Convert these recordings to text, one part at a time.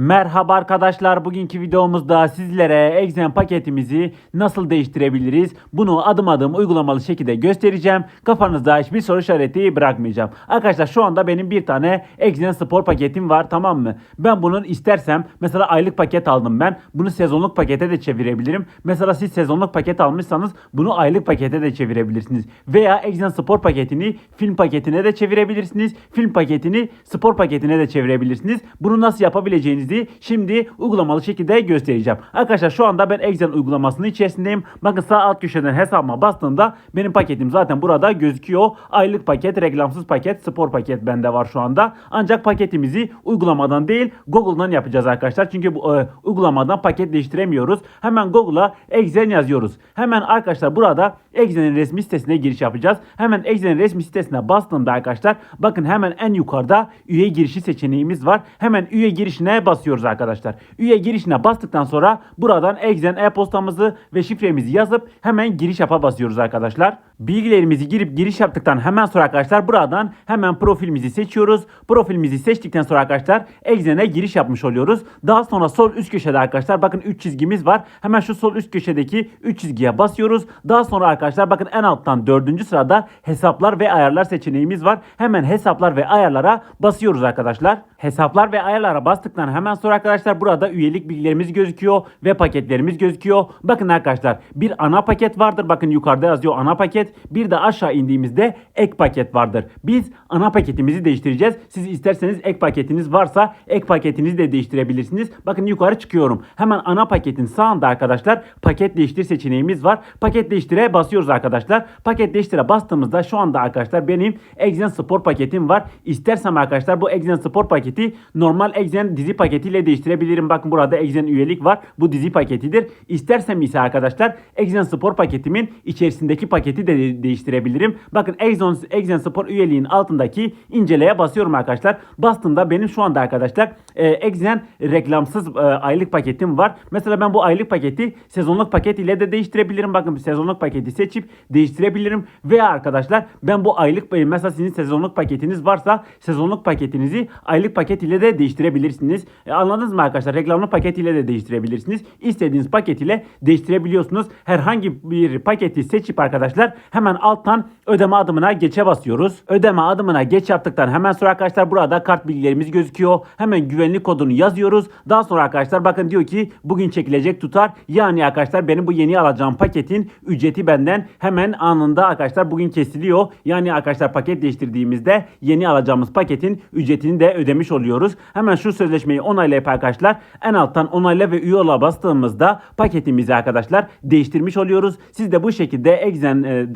Merhaba arkadaşlar. Bugünkü videomuzda sizlere Exen paketimizi nasıl değiştirebiliriz? Bunu adım adım uygulamalı şekilde göstereceğim. Kafanızda hiçbir soru işareti bırakmayacağım. Arkadaşlar şu anda benim bir tane Exen Spor paketim var tamam mı? Ben bunun istersem mesela aylık paket aldım ben. Bunu sezonluk pakete de çevirebilirim. Mesela siz sezonluk paket almışsanız bunu aylık pakete de çevirebilirsiniz. Veya Exen Spor paketini film paketine de çevirebilirsiniz. Film paketini spor paketine de çevirebilirsiniz. Bunu nasıl yapabileceğinizi şimdi uygulamalı şekilde göstereceğim. Arkadaşlar şu anda ben Exen uygulamasının içerisindeyim. Bakın sağ alt köşeden hesabıma bastığımda benim paketim zaten burada gözüküyor. Aylık paket, reklamsız paket, spor paket bende var şu anda. Ancak paketimizi uygulamadan değil Google'dan yapacağız arkadaşlar. Çünkü bu e, uygulamadan paket değiştiremiyoruz. Hemen Google'a Exen yazıyoruz. Hemen arkadaşlar burada Exen'in resmi sitesine giriş yapacağız. Hemen Exen'in resmi sitesine bastığımda arkadaşlar bakın hemen en yukarıda üye girişi seçeneğimiz var. Hemen üye girişine basıyoruz arkadaşlar. Üye girişine bastıktan sonra buradan Exen e-postamızı ve şifremizi yazıp hemen giriş yapa basıyoruz arkadaşlar. Bilgilerimizi girip giriş yaptıktan hemen sonra arkadaşlar buradan hemen profilimizi seçiyoruz. Profilimizi seçtikten sonra arkadaşlar Exen'e giriş yapmış oluyoruz. Daha sonra sol üst köşede arkadaşlar bakın 3 çizgimiz var. Hemen şu sol üst köşedeki 3 çizgiye basıyoruz. Daha sonra arkadaşlar bakın en alttan 4. sırada hesaplar ve ayarlar seçeneğimiz var. Hemen hesaplar ve ayarlara basıyoruz arkadaşlar. Hesaplar ve ayarlara bastıktan hemen sonra arkadaşlar burada üyelik bilgilerimiz gözüküyor ve paketlerimiz gözüküyor. Bakın arkadaşlar bir ana paket vardır. Bakın yukarıda yazıyor ana paket. Bir de aşağı indiğimizde ek paket vardır. Biz ana paketimizi değiştireceğiz. Siz isterseniz ek paketiniz varsa ek paketinizi de değiştirebilirsiniz. Bakın yukarı çıkıyorum. Hemen ana paketin sağında arkadaşlar paket değiştir seçeneğimiz var. Paket değiştire basıyoruz arkadaşlar. Paket değiştire bastığımızda şu anda arkadaşlar benim Exen Spor paketim var. İstersem arkadaşlar bu Exen Spor paketi normal Exen dizi paketiyle değiştirebilirim. Bakın burada Exen üyelik var. Bu dizi paketidir. İstersem ise arkadaşlar Exen Spor paketimin içerisindeki paketi de de- değiştirebilirim. Bakın Exen, Exen Spor üyeliğin altındaki inceleye basıyorum arkadaşlar. Bastığımda benim şu anda arkadaşlar e, Exen reklamsız e, aylık paketim var. Mesela ben bu aylık paketi sezonluk paket ile de değiştirebilirim. Bakın sezonluk paketi seçip değiştirebilirim. Veya arkadaşlar ben bu aylık mesela sizin sezonluk paketiniz varsa sezonluk paketinizi aylık paket ile de değiştirebilirsiniz. E, anladınız mı arkadaşlar? Reklamlı paket ile de değiştirebilirsiniz. İstediğiniz paket ile değiştirebiliyorsunuz. Herhangi bir paketi seçip arkadaşlar hemen alttan ödeme adımına geçe basıyoruz. Ödeme adımına geç yaptıktan hemen sonra arkadaşlar burada kart bilgilerimiz gözüküyor. Hemen güvenlik kodunu yazıyoruz. Daha sonra arkadaşlar bakın diyor ki bugün çekilecek tutar. Yani arkadaşlar benim bu yeni alacağım paketin ücreti benden hemen anında arkadaşlar bugün kesiliyor. Yani arkadaşlar paket değiştirdiğimizde yeni alacağımız paketin ücretini de ödemiş oluyoruz. Hemen şu sözleşmeyi onaylayıp arkadaşlar en alttan onayla ve üye ola bastığımızda paketimizi arkadaşlar değiştirmiş oluyoruz. Siz de bu şekilde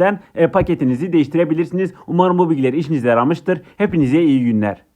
Exen'den e, paketinizi değiştirebilirsiniz. Umarım bu bilgiler işinize yaramıştır. Hepinize iyi günler.